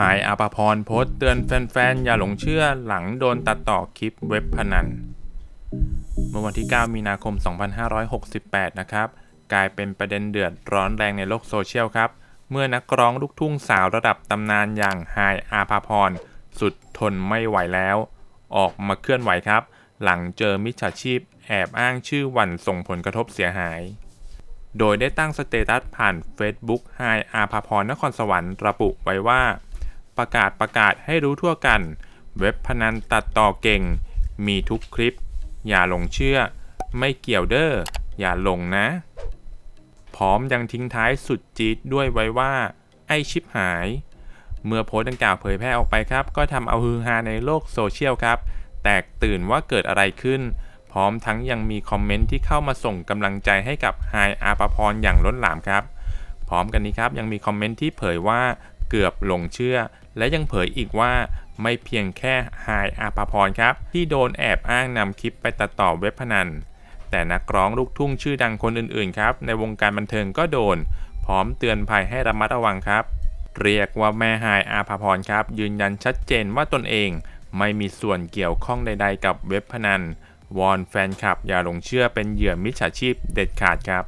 หายอาภาพรโพสต์เตือนแฟนๆ อย่าหลงเชื่อหลังโดนตัดต่อคลิปเว็บพนัน เมื่อวันที่ 9 มีนาคม 2568 นะครับ กลายเป็นประเด็นเดือดร้อนแรงในโลกโซเชียลครับ เมื่อนักร้องลูกทุ่งสาวระดับตำนานอย่างไฮายอาภาพรสุดทนไม่ไหวแล้ว ออกมาเคลื่อนไหวครับ หลังเจอมิจฉาชีพ แอบอ้างชื่อวันส่งผลกระทบเสียหายโดยได้ตั้งสเตตัสผ่าน Facebook ไฮอาภาพรนครสวรรค์ระบุไว้ว่า ประกาศประกาศให้รู้ทั่วกัน เว็บพนันตัดต่อเก่ง มีทุกคลิป อย่าหลงเชื่อ ไม่เกี่ยวเด้ออย่าหลงนะ พร้อมยังทิ้งท้ายสุดจี๊ดด้วยไว้ว่า ไอชิปหาย เมื่อโพสต์ดังกล่าวเผยแพร่ออกไปครับ ก็ทำเอาฮือฮาในโลกโซเชียลครับ แตกตื่นว่าเกิดอะไรขึ้น พร้อมทั้งยังมีคอมเมนต์ที่เข้ามาส่งกำลังใจให้กับไฮอาภาพรอย่างล้นหลามครับ พร้อมกันนี้ครับยังมีคอมเมนต์ที่เผยว่าเกือบหลงเชื่อ และยังเผยอีกว่าไม่เพียงแค่ไฮอาภาพรครับ ที่โดนแอบอ้างนำคลิปไปตัดต่อเว็บพนัน แต่นักร้องลูกทุ่งชื่อดังคนอื่นๆครับ ในวงการบันเทิงก็โดน พร้อมเตือนภัยให้ระมัดระวังครับ เรียกว่าแม่ไฮอาภาพรครับ ยืนยันชัดเจนว่าตนเอง ไม่มีส่วนเกี่ยวข้องใด ๆ กับเว็บพนันวอนแฟนคลับอย่าหลงเชื่อเป็นเหยื่อมิจฉาชีพเด็ดขาดครับ